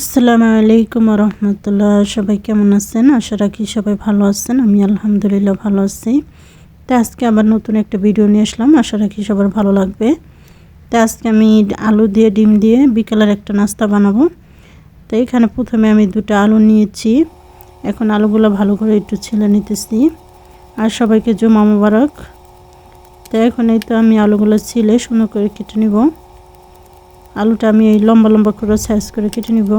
আসসালামু আলাইকুম রহমতুল্লাহ সবাই কেমন আছেন? আশা রাখি সবাই ভালো আছেন। আমি আলহামদুলিল্লাহ ভালো আছি। তো আজকে আবার নতুন একটা ভিডিও নিয়ে আসলাম। আশা রাখি সবার ভালো লাগবে। তো আজকে আমি আলু দিয়ে, ডিম দিয়ে বিকেলের একটা নাস্তা বানাবো। তো এখানে প্রথমে আমি দুটো আলু নিয়েছি। এখন আলুগুলো ভালো করে একটু ছেলে নিতেছি। আর সবাইকে জমা মোবারক। তো এখন এই তো আমি আলুগুলো ছিলে সুন্দর করে কেটে নিব। আলুটা আমি এই লম্বা লম্বা করে সাইজ করে কেটে নিব।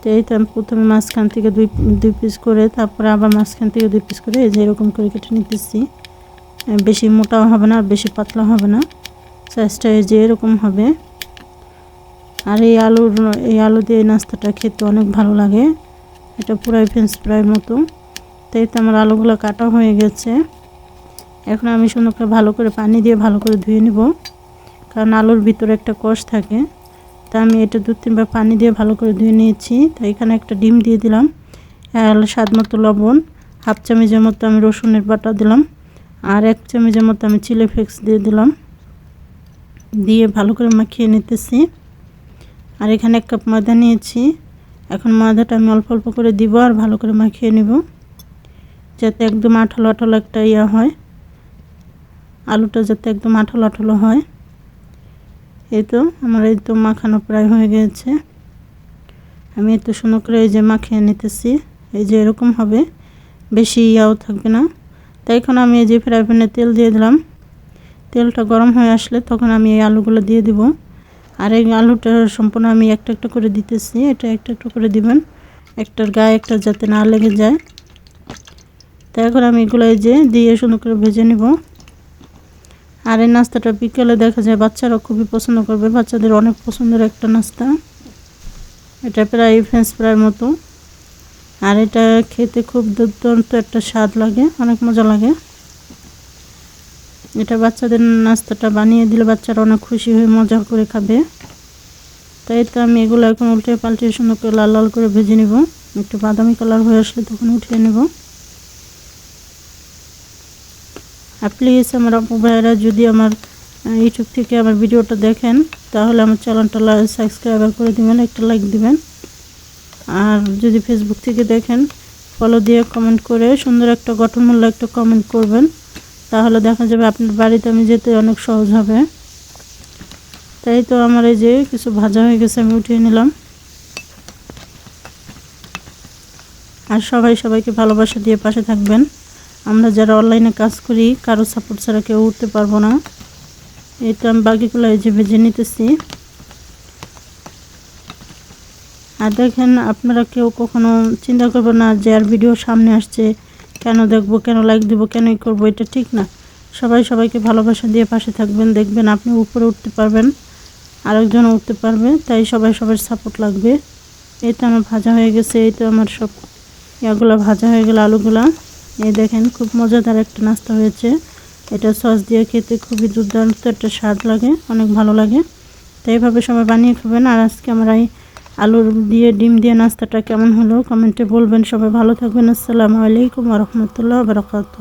তো এই তো আমি প্রথমে মাঝখান থেকে দুই দুই পিস করে, তারপরে আবার মাঝখান থেকে দুই পিস করে এই যে এরকম করে কেটে নিতেছি। বেশি মোটাও হবে না আর বেশি পাতলা হবে না। সাইজটা এই যে এরকম হবে। আর এই আলুর, এই আলু দিয়ে নাস্তাটা খেতে অনেক ভালো লাগে। এটা পুরাই ফ্রেঞ্চ ফ্রাইয়ের মতো। তাই তো আমার আলুগুলো কাটা হয়ে গেছে। এখন আমি সুন্দর করে ভালো করে পানি দিয়ে ভালো করে ধুয়ে নিব। কারণ আলুর ভিতরে একটা কষ থাকে। তা আমি এটা দু, তিনবার পানি দিয়ে ভালো করে ধুয়ে নিয়েছি। তো এখানে একটা ডিম দিয়ে দিলাম। স্বাদ মতো লবণ, হাফ চামচের মতো আমি রসুনের বাটা দিলাম আর এক চামচের মতো আমি চিলি ফ্লেক্স দিয়ে দিলাম। দিয়ে ভালো করে মাখিয়ে নিতেছি। আর এখানে এক কাপ ময়দা নিয়েছি। এখন ময়দাটা আমি অল্প অল্প করে দিব আর ভালো করে মাখিয়ে নিব। যাতে একদম আঠালো আঠালো একটা ইয়া হয়। আলুটা যাতে একদম আঠালো আঠালো হয়। এই তো, আমার এই তো মাখানো প্রায় হয়ে গেছে। আমি এত সুন্দর করে এই যে মাখিয়ে নিতেছি, এই যে এরকম হবে, বেশি ইয়াও থাকবে না। তাই এখন আমি এই যে ফ্রাই প্যানে তেল দিয়ে দিলাম। তেলটা গরম হয়ে আসলে তখন আমি এই আলুগুলো দিয়ে দিব। আর এই আলুটা সম্পূর্ণ আমি একটা একটা করে দিতেছি, এটা একটা একটা করে দিবেন। একটার গায়ে একটা যাতে না লেগে যায়। তাই এখন আমি এগুলো এই যে দিয়ে সুন্দর করে ভেজে নেব। আর এই নাস্তাটা বিকেলে দেখা যায় বাচ্চারা খুবই পছন্দ করবে। বাচ্চাদের অনেক পছন্দের একটা নাস্তা। এটা প্রায় ফ্রেঞ্চ ফ্রাইয়ের মতো। আর এটা খেতে খুব দুর্দান্ত একটা স্বাদ লাগে, অনেক মজা লাগে। এটা বাচ্চাদের নাস্তাটা বানিয়ে দিলে বাচ্চারা অনেক খুশি হয়ে মজা করে খাবে। তাই তো আমি এগুলো এখন উল্টে পাল্টে সুন্দর করে লাল লাল করে ভেজে নিব। একটু বাদামি কালার হয়ে আসলে তখন উঠিয়ে নেব। আর প্লিজ আমার আপু ভাইরা যদি আমার ইউটিউব থেকে আমার ভিডিওটা দেখেন, তাহলে আমার চ্যানেলটা সাবস্ক্রাইবার করে দিবেন, একটা লাইক দিবেন। আর যদি ফেসবুক থেকে দেখেন ফলো দিয়ে কমেন্ট করে সুন্দর একটা গঠনমূল্য একটা কমেন্ট করবেন, তাহলে দেখা যাবে আপনার বাড়িতে আমি যেতে অনেক সহজ হবে। তাই তো আমার এই যে কিছু ভাজা হয়ে গেছে, আমি উঠিয়ে নিলাম। আর সবাই সবাইকে ভালোবাসা দিয়ে পাশে থাকবেন। আমরা যারা অনলাইনে কাজ করি, কারও সাপোর্ট ছাড়া কেউ উঠতে পারব না। তো আমি বাকিগুলো এই যে ভেজে নিতেছি। আর দেখেন, আপনারা কেউ কখনো চিন্তা করব না যে আর ভিডিও সামনে আসছে, কেন দেখব, কেন লাইক দেবো, কেনই করব, এটা ঠিক না। সবাই সবাইকে ভালোবাসা দিয়ে পাশে থাকবেন, দেখবেন আপনি উপরে উঠতে পারবেন আরেকজন উঠতে পারবে, তাই সবাই সবার সাপোর্ট লাগবে। এই তো আমার ভাজা হয়ে গেছে এই তো আমার সব ইয়াগুলো ভাজা হয়ে গেল, আলুগুলা। এই দেখেন, খুব মজাদার একটা নাস্তা হয়েছে। এটা সস দিয়ে খেতে খুবই দুর্দান্ত একটা স্বাদ লাগে, অনেক ভালো লাগে। তো এইভাবে সবাই বানিয়ে খাবেন। আর আজকে আমরা এই আলুর দিয়ে, ডিম দিয়ে নাস্তাটা কেমন হলো, কমেন্টে বলবেন। সবাই ভালো থাকবেন। আসসালামু আলাইকুম রহমতুল্লাহ বারকাত